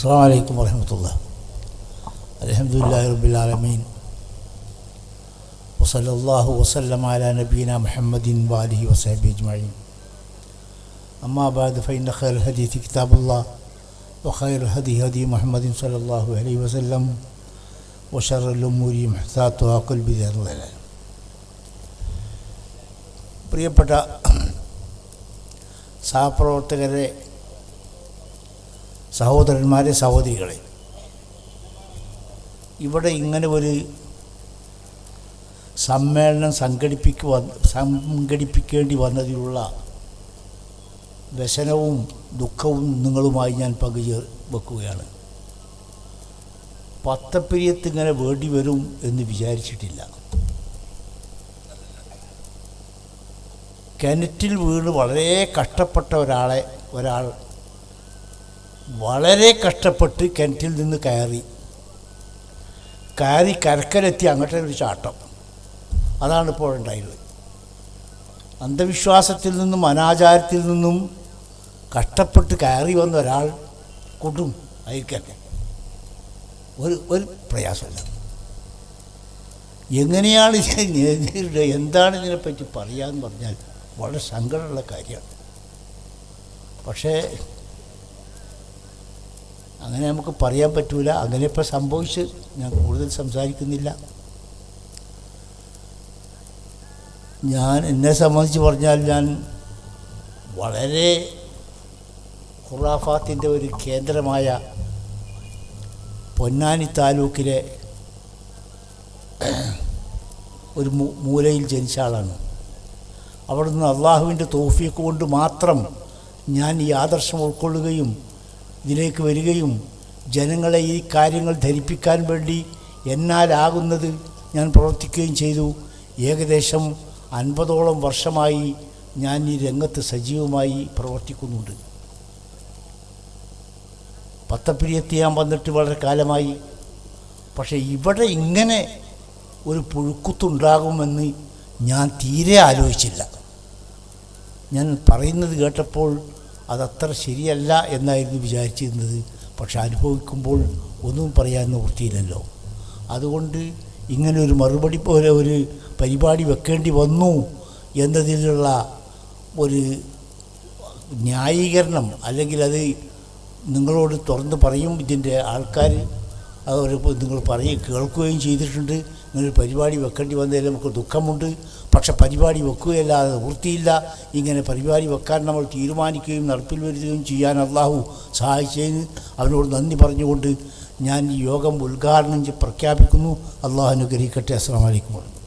السلام عليكم ورحمة الله الحمد لله رب العالمين وصلى الله وسلم على نبينا محمد وآله وصحبه أجمعين أما بعد فإن خير الحديث كتاب الله وخير الهدي هدي محمد صلى الله عليه وسلم وشر الأمور محدثاتها كل بدعة ضلالة പ്രിയപ്പെട്ട സഹപ്രവർത്തകരെ സഹോദരന്മാരെ സഹോദരികളെ. ഇവിടെ ഇങ്ങനെ ഒരു സമ്മേളനം സംഘടിപ്പിക്കുക സംഘടിപ്പിക്കേണ്ടി വന്നതിലുള്ള വ്യസനവും ദുഃഖവും നിങ്ങളുമായി ഞാൻ പകുതി വെക്കുകയാണ്. പത്തപ്പിരിയത്ത് ഇങ്ങനെ വേണ്ടി വരും എന്ന് വിചാരിച്ചിട്ടില്ല. കിണറ്റിൽ വീണ് വളരെ കഷ്ടപ്പെട്ട ഒരാളെ ഒരാൾ വളരെ കഷ്ടപ്പെട്ട് കിണറ്റിൽ നിന്ന് കയറി. കയറി കരക്കലെത്തി അങ്ങോട്ടേ ഒരു ചാട്ടം. അതാണ് ഇപ്പോൾ ഉണ്ടായത്. അന്ധവിശ്വാസത്തിൽ നിന്നും അനാചാരത്തിൽ നിന്നും കഷ്ടപ്പെട്ട് കയറി വന്ന ഒരാൾ കൊടും അയക്കട്ടെ ഒരു ഒരു പ്രയാസമില്ല. എങ്ങനെയാണ് ഇതിനെ എന്താണ് ഇതിനെപ്പറ്റി പറയാമെന്ന് പറഞ്ഞാൽ വളരെ സങ്കടമുള്ള കാര്യമാണ്. പക്ഷേ അങ്ങനെ നമുക്ക് പറയാൻ പറ്റൂല. അങ്ങനെ ഇപ്പം സംഭവിച്ച് ഞാൻ കൂടുതൽ സംസാരിക്കുന്നില്ല. ഞാൻ എന്നെ സംബന്ധിച്ച് പറഞ്ഞാൽ ഞാൻ വളരെ ഖുറാഫാത്തിന്റെ ഒരു കേന്ദ്രമായ പൊന്നാനി താലൂക്കിലെ ഒരു മൂലയിൽ ജനിച്ച ആളാണ്. അവിടുന്ന് അള്ളാഹുവിന്റെ തോഫിയൊക്കെ കൊണ്ട് മാത്രം ഞാൻ ഈ ആദർശം ഉൾക്കൊള്ളുകയും ഇതിലേക്ക് വരികയും ജനങ്ങളെ ഈ കാര്യങ്ങൾ ധരിപ്പിക്കാൻ വേണ്ടി എന്നാലാകുന്നത് ഞാൻ പ്രവർത്തിക്കുകയും ചെയ്തു. ഏകദേശം അൻപതോളം വർഷമായി ഞാൻ ഈ രംഗത്ത് സജീവമായി പ്രവർത്തിക്കുന്നുണ്ട്. പത്തപ്പിരിയത്ത് ഞാൻ വന്നിട്ട് വളരെ കാലമായി. പക്ഷേ ഇവിടെ ഇങ്ങനെ ഒരു പുഴുക്കുത്തുണ്ടാകുമെന്ന് ഞാൻ തീരെ ആലോചിച്ചില്ല. ഞാൻ പറയുന്നത് കേട്ടപ്പോൾ അതത്ര ശരിയല്ല എന്നായിരുന്നു വിചാരിച്ചിരുന്നത്. പക്ഷെ അനുഭവിക്കുമ്പോൾ ഒന്നും പറയാൻ നിവൃത്തിയില്ലല്ലോ അതുകൊണ്ട് ഇങ്ങനെ ഒരു മറുപടി പോലെ ഒരു പരിപാടി വെക്കേണ്ടി വന്നു എന്നതിലുള്ള ഒരു ന്യായീകരണം അല്ലെങ്കിൽ അത് നിങ്ങളോട് തുറന്ന് പറയും ഇതിന്റെ ആൾക്കാർ. അവർ നിങ്ങൾ പറയും കേൾക്കുകയും ചെയ്തിട്ടുണ്ട്. ഇങ്ങനൊരു പരിപാടി വെക്കേണ്ടി വന്നതിൽ നമുക്ക് ദുഃഖമുണ്ട്. പക്ഷെ പരിപാടി വെക്കുകയല്ലാതെ നിവൃത്തിയില്ല ഇങ്ങനെ പരിപാടി വെക്കാൻ നമ്മൾ തീരുമാനിക്കുകയും നടപ്പിൽ വരുത്തുകയും ചെയ്യാൻ അള്ളാഹു സഹായിച്ചതിന് അവനോട് നന്ദി പറഞ്ഞുകൊണ്ട് ഞാൻ ഈ യോഗം ഉദ്ഘാടനം പ്രഖ്യാപിക്കുന്നു. അള്ളാഹു അനുഗ്രഹിക്കട്ടെ. അസ്സാം വലൈക്കും